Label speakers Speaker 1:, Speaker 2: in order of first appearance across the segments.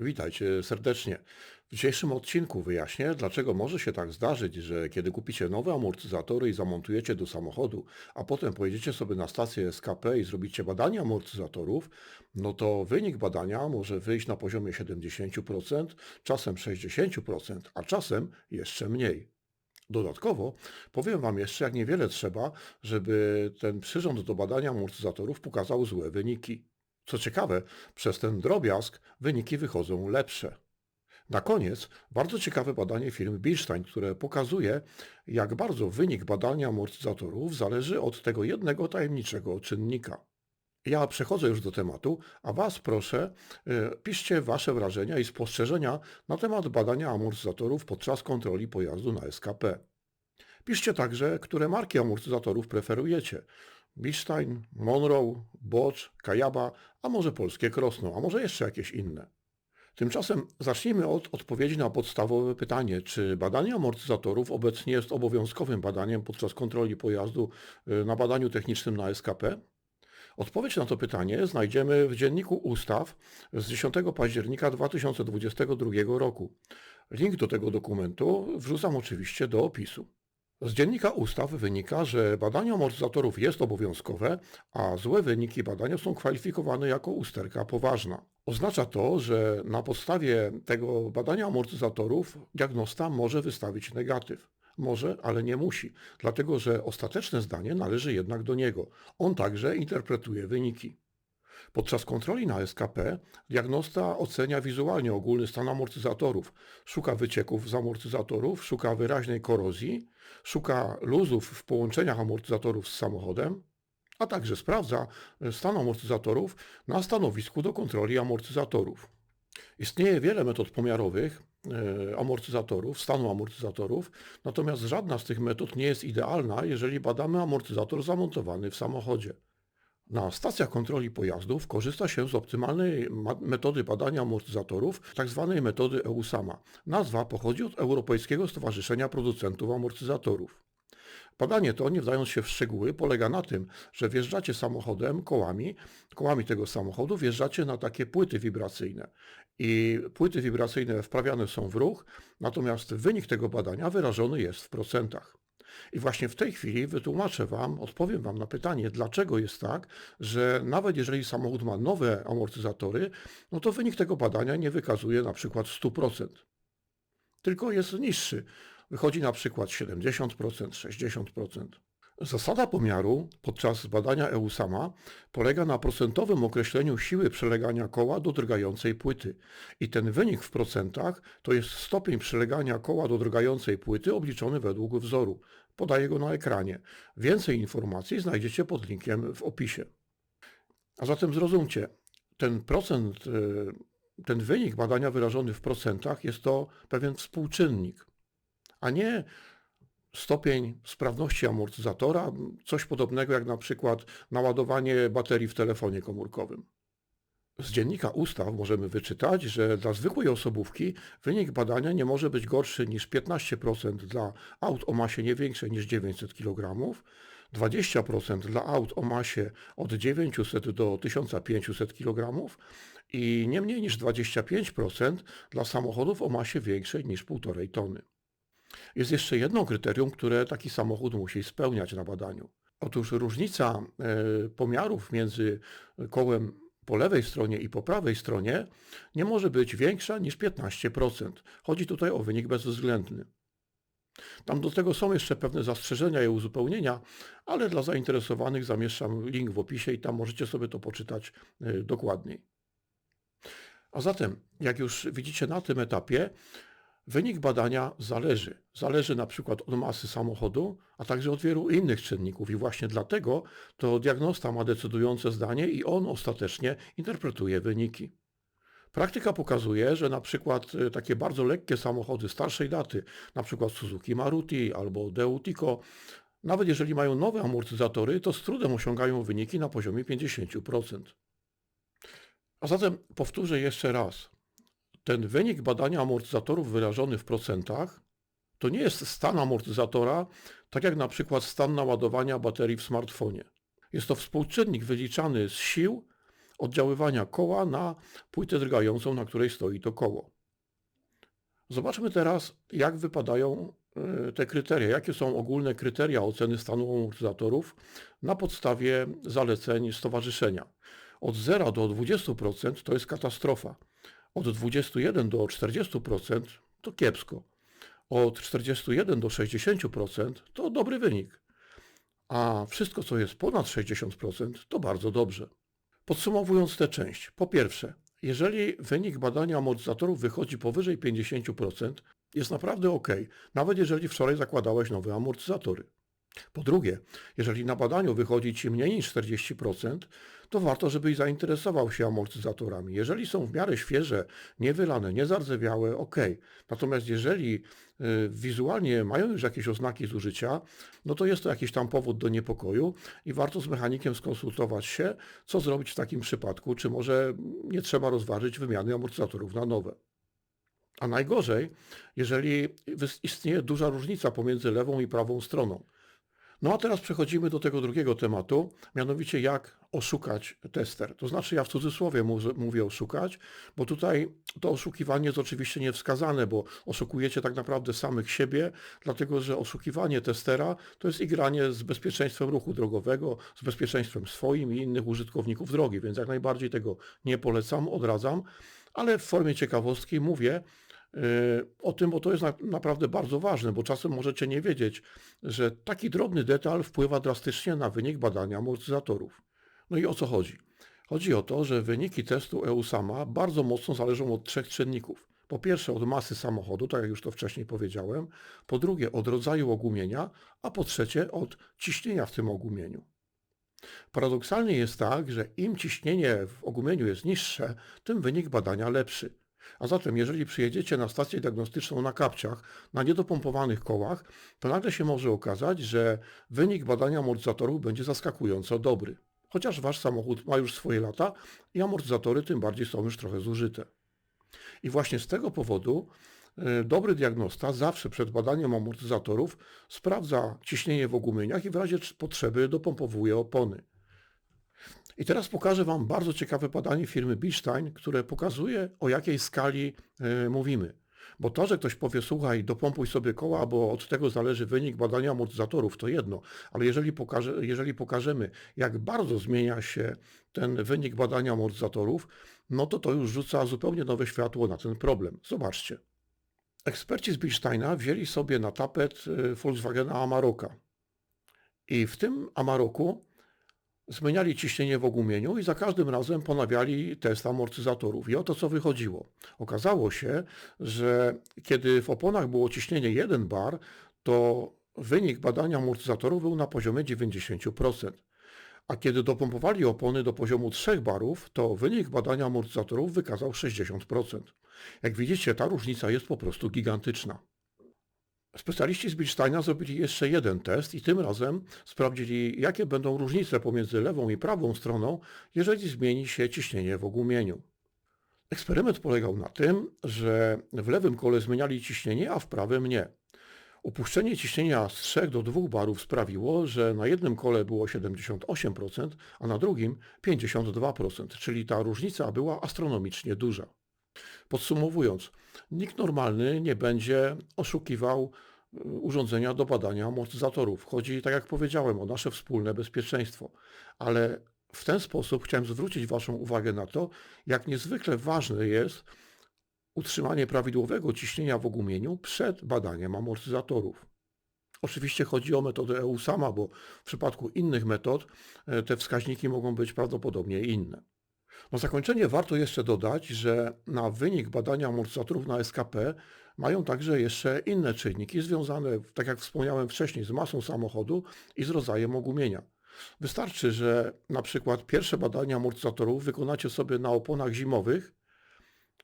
Speaker 1: Witajcie serdecznie. W dzisiejszym odcinku wyjaśnię, dlaczego może się tak zdarzyć, że kiedy kupicie nowe amortyzatory i zamontujecie do samochodu, a potem pojedziecie sobie na stację SKP i zrobicie badanie amortyzatorów, no to wynik badania może wyjść na poziomie 70%, czasem 60%, a czasem jeszcze mniej. Dodatkowo powiem Wam jeszcze, jak niewiele trzeba, żeby ten przyrząd do badania amortyzatorów pokazał złe wyniki. Co ciekawe, przez ten drobiazg wyniki wychodzą lepsze. Na koniec bardzo ciekawe badanie firmy Bilstein, które pokazuje, jak bardzo wynik badania amortyzatorów zależy od tego jednego tajemniczego czynnika. Ja przechodzę już do tematu, a Was proszę, e, piszcie Wasze wrażenia i spostrzeżenia na temat badania amortyzatorów podczas kontroli pojazdu na SKP. Piszcie także, które marki amortyzatorów preferujecie. Bilstein, Monroe, Bosch, Kayaba, a może polskie Krosno, a może jeszcze jakieś inne. Tymczasem zacznijmy od odpowiedzi na podstawowe pytanie, czy badanie amortyzatorów obecnie jest obowiązkowym badaniem podczas kontroli pojazdu y, na badaniu technicznym na SKP? Odpowiedź na to pytanie znajdziemy w Dzienniku Ustaw z 10 października 2022 roku. Link do tego dokumentu wrzucam oczywiście do opisu. Z dziennika ustaw wynika, że badanie amortyzatorów jest obowiązkowe, a złe wyniki badania są kwalifikowane jako usterka poważna. Oznacza to, że na podstawie tego badania amortyzatorów diagnosta może wystawić negatyw. Może, ale nie musi, dlatego że ostateczne zdanie należy jednak do niego. On także interpretuje wyniki. Podczas kontroli na SKP diagnosta ocenia wizualnie ogólny stan amortyzatorów, szuka wycieków z amortyzatorów, szuka wyraźnej korozji, szuka luzów w połączeniach amortyzatorów z samochodem, a także sprawdza stan amortyzatorów na stanowisku do kontroli amortyzatorów. Istnieje wiele metod pomiarowych e, amortyzatorów, stanu amortyzatorów, natomiast żadna z tych metod nie jest idealna, jeżeli badamy amortyzator zamontowany w samochodzie. Na stacjach kontroli pojazdów korzysta się z optymalnej metody badania amortyzatorów, tzw. Tak metody EUSAMA. Nazwa pochodzi od Europejskiego Stowarzyszenia Producentów Amortyzatorów. Badanie to, nie wdając się w szczegóły, polega na tym, że wjeżdżacie samochodem kołami, kołami tego samochodu wjeżdżacie na takie płyty wibracyjne. I płyty wibracyjne wprawiane są w ruch, natomiast wynik tego badania wyrażony jest w procentach. I właśnie w tej chwili wytłumaczę Wam, odpowiem Wam na pytanie, dlaczego jest tak, że nawet jeżeli samochód ma nowe amortyzatory, no to wynik tego badania nie wykazuje na przykład 100%, tylko jest niższy. Wychodzi na przykład 70%, 60%. Zasada pomiaru podczas badania EUSAMA polega na procentowym określeniu siły przelegania koła do drgającej płyty. I ten wynik w procentach to jest stopień przelegania koła do drgającej płyty obliczony według wzoru. Podaję go na ekranie. Więcej informacji znajdziecie pod linkiem w opisie. A zatem zrozumcie, ten procent, e, ten wynik badania wyrażony w procentach jest to pewien współczynnik, a nie stopień sprawności amortyzatora, coś podobnego jak na przykład naładowanie baterii w telefonie komórkowym. Z dziennika ustaw możemy wyczytać, że dla zwykłej osobówki wynik badania nie może być gorszy niż 15% dla aut o masie nie większej niż 900 kg, 20% dla aut o masie od 900 do 1500 kg i nie mniej niż 25% dla samochodów o masie większej niż 1,5 tony. Jest jeszcze jedno kryterium, które taki samochód musi spełniać na badaniu. Otóż różnica e, pomiarów między kołem po lewej stronie i po prawej stronie nie może być większa niż 15%. Chodzi tutaj o wynik bezwzględny. Tam do tego są jeszcze pewne zastrzeżenia i uzupełnienia, ale dla zainteresowanych zamieszczam link w opisie i tam możecie sobie to poczytać e, dokładniej. A zatem, jak już widzicie na tym etapie, Wynik badania zależy. Zależy na przykład od masy samochodu, a także od wielu innych czynników i właśnie dlatego to diagnosta ma decydujące zdanie i on ostatecznie interpretuje wyniki. Praktyka pokazuje, że na przykład y, takie bardzo lekkie samochody starszej daty, na przykład Suzuki Maruti albo Deutico, nawet jeżeli mają nowe amortyzatory, to z trudem osiągają wyniki na poziomie 50%. A zatem powtórzę jeszcze raz. Ten wynik badania amortyzatorów wyrażony w procentach to nie jest stan amortyzatora, tak jak na przykład stan naładowania baterii w smartfonie. Jest to współczynnik wyliczany z sił oddziaływania koła na płytę drgającą, na której stoi to koło. Zobaczmy teraz, jak wypadają e, te kryteria, jakie są ogólne kryteria oceny stanu amortyzatorów na podstawie zaleceń stowarzyszenia. Od 0 do 20% to jest katastrofa. Od 21 do 40% to kiepsko. Od 41 do 60% to dobry wynik. A wszystko, co jest ponad 60%, to bardzo dobrze. Podsumowując tę część, po pierwsze, jeżeli wynik badania amortyzatorów wychodzi powyżej 50%, jest naprawdę ok, nawet jeżeli wczoraj zakładałeś nowe amortyzatory. Po drugie, jeżeli na badaniu wychodzi Ci mniej niż 40%, to warto, żebyś zainteresował się amortyzatorami. Jeżeli są w miarę świeże, niewylane, niezardzewiałe, ok. Natomiast jeżeli y, wizualnie mają już jakieś oznaki zużycia, no to jest to jakiś tam powód do niepokoju i warto z mechanikiem skonsultować się, co zrobić w takim przypadku, czy może nie trzeba rozważyć wymiany amortyzatorów na nowe. A najgorzej, jeżeli istnieje duża różnica pomiędzy lewą i prawą stroną. No a teraz przechodzimy do tego drugiego tematu, mianowicie jak oszukać tester. To znaczy ja w cudzysłowie mówię oszukać, bo tutaj to oszukiwanie jest oczywiście niewskazane, bo oszukujecie tak naprawdę samych siebie, dlatego że oszukiwanie testera to jest igranie z bezpieczeństwem ruchu drogowego, z bezpieczeństwem swoim i innych użytkowników drogi, więc jak najbardziej tego nie polecam, odradzam, ale w formie ciekawostki mówię, o tym, bo to jest naprawdę bardzo ważne, bo czasem możecie nie wiedzieć, że taki drobny detal wpływa drastycznie na wynik badania amortyzatorów. No i o co chodzi? Chodzi o to, że wyniki testu EU-SAMA bardzo mocno zależą od trzech czynników. Po pierwsze od masy samochodu, tak jak już to wcześniej powiedziałem, po drugie od rodzaju ogumienia, a po trzecie od ciśnienia w tym ogumieniu. Paradoksalnie jest tak, że im ciśnienie w ogumieniu jest niższe, tym wynik badania lepszy. A zatem, jeżeli przyjedziecie na stację diagnostyczną na kapciach, na niedopompowanych kołach, to nagle się może okazać, że wynik badania amortyzatorów będzie zaskakująco dobry. Chociaż wasz samochód ma już swoje lata i amortyzatory tym bardziej są już trochę zużyte. I właśnie z tego powodu e, dobry diagnosta zawsze przed badaniem amortyzatorów sprawdza ciśnienie w ogumieniach i w razie potrzeby dopompowuje opony. I teraz pokażę Wam bardzo ciekawe badanie firmy Bistein, które pokazuje o jakiej skali y, mówimy. Bo to, że ktoś powie, słuchaj, dopompuj sobie koła, bo od tego zależy wynik badania amortyzatorów, to jedno. Ale jeżeli, pokaże, jeżeli pokażemy, jak bardzo zmienia się ten wynik badania amortyzatorów, no to to już rzuca zupełnie nowe światło na ten problem. Zobaczcie. Eksperci z Bisteina wzięli sobie na tapet y, Volkswagena Amaroka. I w tym Amaroku zmieniali ciśnienie w ogumieniu i za każdym razem ponawiali test amortyzatorów. I oto co wychodziło. Okazało się, że kiedy w oponach było ciśnienie 1 bar, to wynik badania amortyzatorów był na poziomie 90%. A kiedy dopompowali opony do poziomu 3 barów, to wynik badania amortyzatorów wykazał 60%. Jak widzicie, ta różnica jest po prostu gigantyczna. Specjaliści z Bilsteina zrobili jeszcze jeden test i tym razem sprawdzili, jakie będą różnice pomiędzy lewą i prawą stroną, jeżeli zmieni się ciśnienie w ogumieniu. Eksperyment polegał na tym, że w lewym kole zmieniali ciśnienie, a w prawym nie. Upuszczenie ciśnienia z 3 do 2 barów sprawiło, że na jednym kole było 78%, a na drugim 52%, czyli ta różnica była astronomicznie duża. Podsumowując, nikt normalny nie będzie oszukiwał urządzenia do badania amortyzatorów. Chodzi, tak jak powiedziałem, o nasze wspólne bezpieczeństwo. Ale w ten sposób chciałem zwrócić Waszą uwagę na to, jak niezwykle ważne jest utrzymanie prawidłowego ciśnienia w ogumieniu przed badaniem amortyzatorów. Oczywiście chodzi o metodę EU sama, bo w przypadku innych metod e, te wskaźniki mogą być prawdopodobnie inne. Na zakończenie warto jeszcze dodać, że na wynik badania amortyzatorów na SKP mają także jeszcze inne czynniki związane, tak jak wspomniałem wcześniej, z masą samochodu i z rodzajem ogumienia. Wystarczy, że na przykład pierwsze badania amortyzatorów wykonacie sobie na oponach zimowych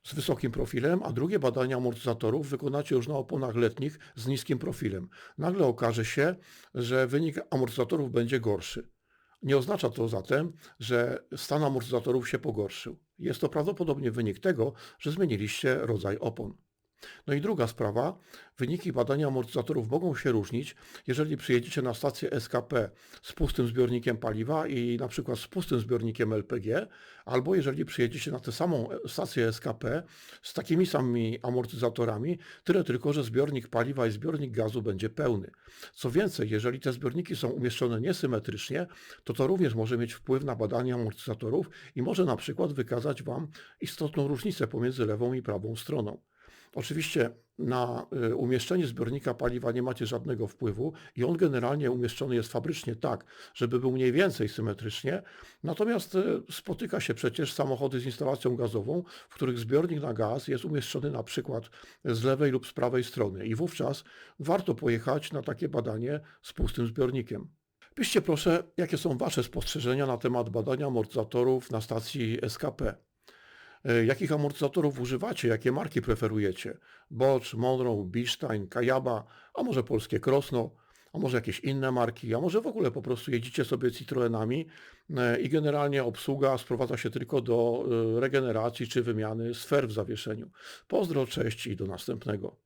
Speaker 1: z wysokim profilem, a drugie badania amortyzatorów wykonacie już na oponach letnich z niskim profilem. Nagle okaże się, że wynik amortyzatorów będzie gorszy. Nie oznacza to zatem, że stan amortyzatorów się pogorszył. Jest to prawdopodobnie wynik tego, że zmieniliście rodzaj opon. No i druga sprawa, wyniki badania amortyzatorów mogą się różnić, jeżeli przyjedziecie na stację SKP z pustym zbiornikiem paliwa i na przykład z pustym zbiornikiem LPG, albo jeżeli przyjedziecie na tę samą stację SKP z takimi samymi amortyzatorami, tyle tylko, że zbiornik paliwa i zbiornik gazu będzie pełny. Co więcej, jeżeli te zbiorniki są umieszczone niesymetrycznie, to to również może mieć wpływ na badanie amortyzatorów i może na przykład wykazać Wam istotną różnicę pomiędzy lewą i prawą stroną. Oczywiście na y, umieszczenie zbiornika paliwa nie macie żadnego wpływu i on generalnie umieszczony jest fabrycznie tak, żeby był mniej więcej symetrycznie, natomiast y, spotyka się przecież samochody z instalacją gazową, w których zbiornik na gaz jest umieszczony na przykład z lewej lub z prawej strony i wówczas warto pojechać na takie badanie z pustym zbiornikiem. Piszcie proszę, jakie są Wasze spostrzeżenia na temat badania amortyzatorów na stacji SKP. E, Jakich amortyzatorów używacie? Jakie marki preferujecie? Bosch, Monroe, Bilstein, Kayaba, a może polskie Krosno, a może jakieś inne marki, a może w ogóle po prostu jedzicie sobie Citroenami e, i generalnie obsługa sprowadza się tylko do e, regeneracji czy wymiany sfer w zawieszeniu. Pozdro, cześć i do następnego.